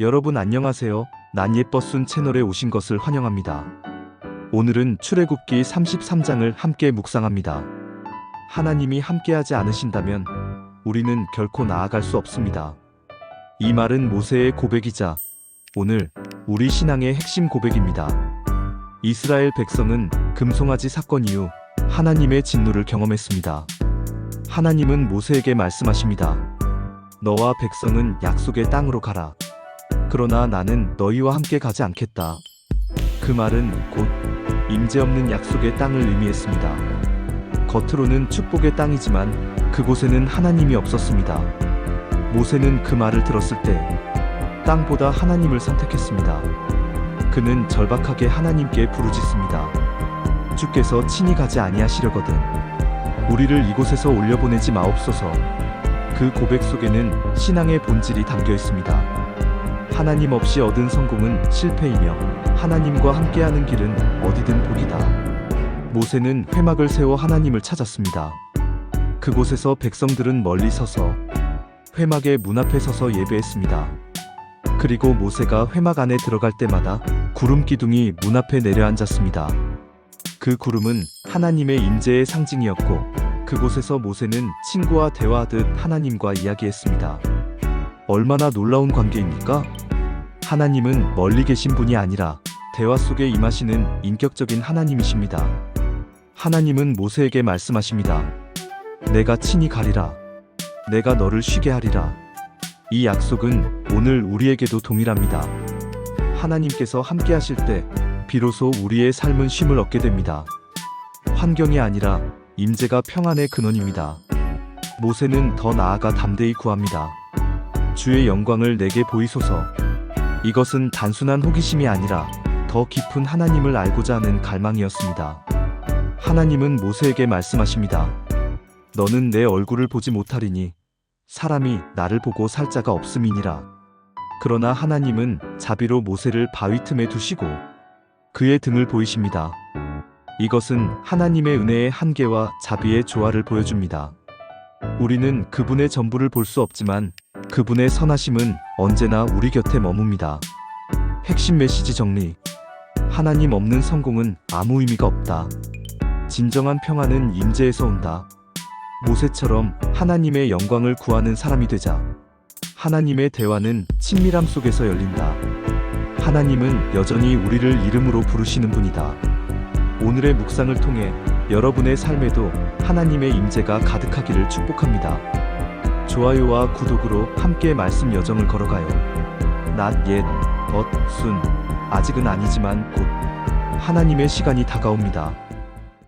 여러분 안녕하세요. 난 예뻐순 채널에 오신 것을 환영합니다. 오늘은 출애굽기 33장을 함께 묵상합니다. 하나님이 함께하지 않으신다면 우리는 결코 나아갈 수 없습니다. 이 말은 모세의 고백이자 오늘 우리 신앙의 핵심 고백입니다. 이스라엘 백성은 금송아지 사건 이후 하나님의 진노를 경험했습니다. 하나님은 모세에게 말씀하십니다. 너와 백성은 약속의 땅으로 가라. 그러나 나는 너희와 함께 가지 않겠다. 그 말은 곧 임재 없는 약속의 땅을 의미했습니다. 겉으로는 축복의 땅이지만 그곳에는 하나님이 없었습니다. 모세는 그 말을 들었을 때 땅보다 하나님을 선택했습니다. 그는 절박하게 하나님께 부르짖습니다. 주께서 친히 가지 아니하시려거든 우리를 이곳에서 올려보내지 마옵소서. 그 고백 속에는 신앙의 본질이 담겨 있습니다. 하나님 없이 얻은 성공은 실패이며 하나님과 함께하는 길은 어디든 복이다. 모세는 회막을 세워 하나님을 찾았습니다. 그곳에서 백성들은 멀리 서서 회막의 문 앞에 서서 예배했습니다. 그리고 모세가 회막 안에 들어갈 때마다 구름 기둥이 문 앞에 내려앉았습니다. 그 구름은 하나님의 임재의 상징이었고 그곳에서 모세는 친구와 대화하듯 하나님과 이야기했습니다. 얼마나 놀라운 관계입니까? 하나님은 멀리 계신 분이 아니라 대화 속에 임하시는 인격적인 하나님이십니다. 하나님은 모세에게 말씀하십니다. 내가 친히 가리라. 내가 너를 쉬게 하리라. 이 약속은 오늘 우리에게도 동일합니다. 하나님께서 함께 하실 때 비로소 우리의 삶은 쉼을 얻게 됩니다. 환경이 아니라 임재가 평안의 근원입니다. 모세는 더 나아가 담대히 구합니다. 주의 영광을 내게 보이소서. 이것은 단순한 호기심이 아니라 더 깊은 하나님을 알고자 하는 갈망이었습니다. 하나님은 모세에게 말씀하십니다. 너는 내 얼굴을 보지 못하리니 사람이 나를 보고 살 자가 없음이니라. 그러나 하나님은 자비로 모세를 바위 틈에 두시고 그의 등을 보이십니다. 이것은 하나님의 은혜의 한계와 자비의 조화를 보여줍니다. 우리는 그분의 전부를 볼 수 없지만 그분의 선하심은 언제나 우리 곁에 머뭅니다. 핵심 메시지 정리. 하나님 없는 성공은 아무 의미가 없다. 진정한 평안은 임재에서 온다. 모세처럼 하나님의 영광을 구하는 사람이 되자. 하나님의 대화는 친밀함 속에서 열린다. 하나님은 여전히 우리를 이름으로 부르시는 분이다. 오늘의 묵상을 통해 여러분의 삶에도 하나님의 임재가 가득하기를 축복합니다. 좋아요와 구독으로 함께 말씀 여정을 걸어가요. 덧, 순. 아직은 아니지만 곧 하나님의 시간이 다가옵니다.